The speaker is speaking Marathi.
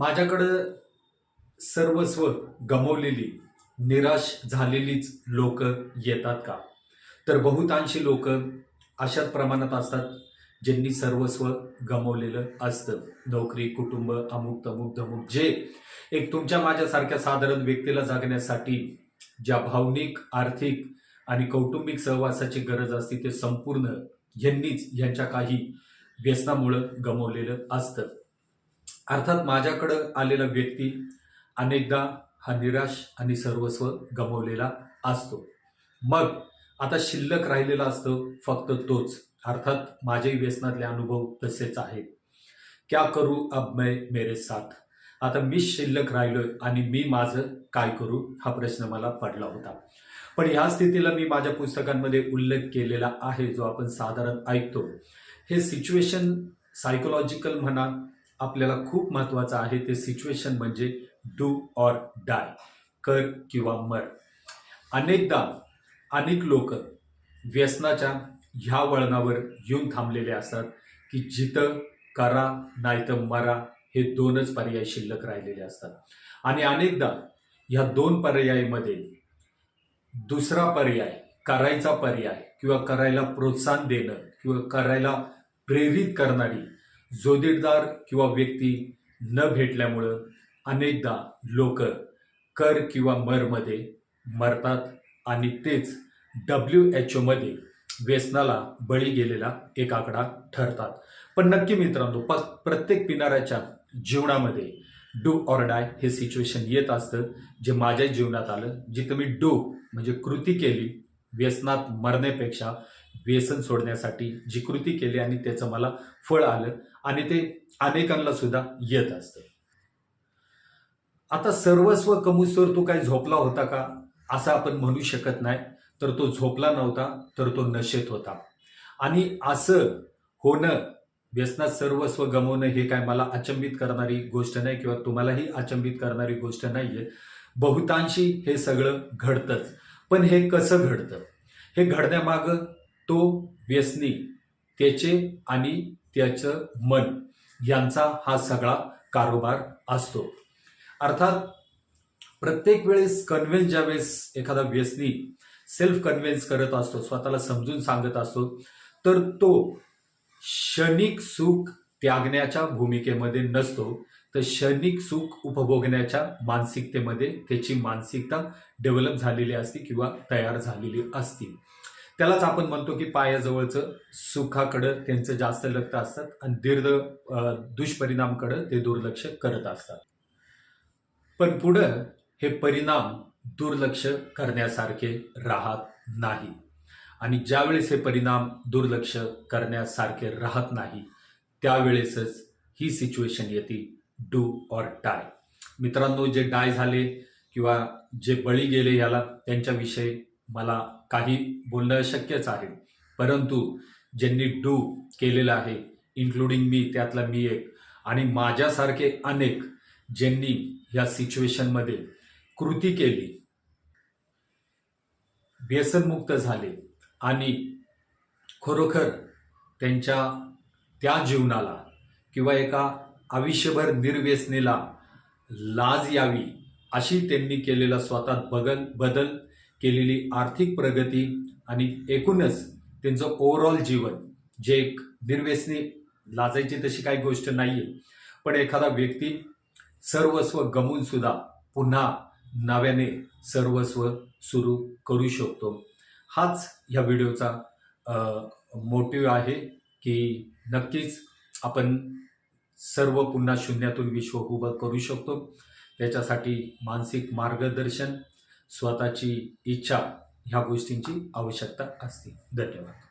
माझ्याकडं सर्वस्व गमवलेली निराश झालेलीच लोक येतात का? तर बहुतांशी लोक अशाच प्रमाणात असतात ज्यांनी सर्वस्व गमवलेलं असतं. नोकरी कुटुंब अमुक तमुक धमुक जे एक तुमच्या माझ्यासारख्या साधारण व्यक्तीला जगण्यासाठी ज्या भावनिक आर्थिक आणि कौटुंबिक सहवासाची गरज असते ते संपूर्ण यांनीच यांच्या काही व्यसनामुळं गमवलेलं असतं. अर्थात माझ्याकडं आलेला व्यक्ती अनेकदा हा निराश आणि सर्वस्व गमवलेला असतो. मग आता शिल्लक राहिलेला असतो फक्त तोच. अर्थात माझेही व्यसनातले अनुभव तसेच आहेत. क्या करू अब मैं मेरे साथ? आता मी शिल्लक राहिलोय आणि मी माझं काय करू? हा प्रश्न मला पडला होता. पण ह्या स्थितीला मी माझ्या पुस्तकांमध्ये उल्लेख केलेला आहे जो आपण साधारण ऐकतो. हे सिच्युएशन सायकोलॉजिकल म्हणा आपल्याला खूप महत्त्वाचं आहे ते सिच्युएशन म्हणजे डू ऑर डाय कर किंवा मर. अनेकदा अनेक लोक व्यसनाच्या ह्या वळणावर येऊन थांबलेले असतात की जिथं करा नाही तर मरा हे दोनच पर्याय शिल्लक राहिलेले असतात. आणि अनेकदा ह्या दोन पर्यायामध्ये दुसरा पर्याय करायचा पर्याय किंवा करायला प्रोत्साहन देणं किंवा करायला प्रेरित करणारी जोडीदार किंवा व्यक्ती न भेटल्यामुळं अनेकदा लोक कर किंवा मरमध्ये मरतात आणि तेच डब्ल्यू एच ओमध्ये व्यसनाला बळी गेलेला एक आकडा ठरतात. पण नक्की मित्रांनो प प्रत्येक पिणाऱ्याच्या जीवनामध्ये डू ऑर डाय हे सिच्युएशन येत असतं जे माझ्या जीवनात आलं जिथं मी डू म्हणजे कृती केली व्यसनात मरण्यापेक्षा व्यसन सोडण्यासाठी जी कृती केली आणि त्याचं मला फळ आलं. आणि ते अनेकांना सुद्धा येत असतं. आता सर्वस्व कमुसर तो काय झोपला होता का? असं आपण म्हणू शकत नाही. तर तो झोपला नव्हता तर तो नशेत होता. आणि असं होणं व्यसनात सर्वस्व गमवणं हे काय मला अचंबित करणारी गोष्ट नाही किंवा तुम्हालाही अचंबित करणारी गोष्ट नाहीये. बहुतांशी हे सगळं घडतंच. पण हे कसं घडतं? हे घडण्यामागं तो व्यसनी त्याचे आणि त्याचं मन यांचा हा सगळा कारोबार असतो. अर्थात प्रत्येक वेळेस कन्व्हिन्स ज्यावेळेस एखादा व्यसनी सेल्फ कन्व्हिन्स करत असतो स्वतःला समजून सांगत असतो तर तो क्षणिक सुख त्यागण्याच्या भूमिकेमध्ये नसतो. तर क्षणिक सुख उपभोगण्याच्या मानसिकतेमध्ये त्याची मानसिकता डेव्हलप झालेली असते किंवा तयार झालेली असते. त्यालाच आपण म्हणतो की पायाजवळचं सुखाकडं त्यांचं जास्त लक्ष असतात आणि दीर्घ दुष्परिणामकडं ते दुर्लक्ष करत असतात. पण पुढं हे परिणाम दुर्लक्ष करण्यासारखे राहत नाही. आणि ज्यावेळेस हे परिणाम दुर्लक्ष करण्यासारखे राहत नाही त्यावेळेसच ही सिच्युएशन येते डू ऑर डाय. मित्रांनो जे डाय झाले किंवा जे बळी गेले याला त्यांच्याविषयी मला काही बोलणं शक्यच आहे. परंतु ज्यांनी डू केलेलं आहे इन्क्लुडिंग मी त्यातला मी एक आणि माझ्यासारखे अनेक ज्यांनी या सिच्युएशनमध्ये कृती केली व्यसनमुक्त झाले आणि खरोखर त्यांच्या त्या जीवनाला किंवा एका आयुष्यभर निर्व्यसनेला लाज यावी अशी त्यांनी केलेला स्वतः बगल बदल केलेली आर्थिक प्रगती आणि एकूणच त्यांचं ओव्हरऑल जीवन जे एक निर्व्यसनी लाजायची तशी काही गोष्ट नाही आहे पण एखादा व्यक्ती सर्वस्व गमूनसुद्धा पुन्हा नव्याने सर्वस्व सुरू करू शकतो. हाच ह्या व्हिडिओचा मोटिव्ह आहे की नक्कीच आपण सर्व पुन्हा शून्यातून विश्व उभं करू शकतो. त्याच्यासाठी मानसिक मार्गदर्शन स्वतःची इच्छा ह्या गोष्टींची आवश्यकता असते. धन्यवाद.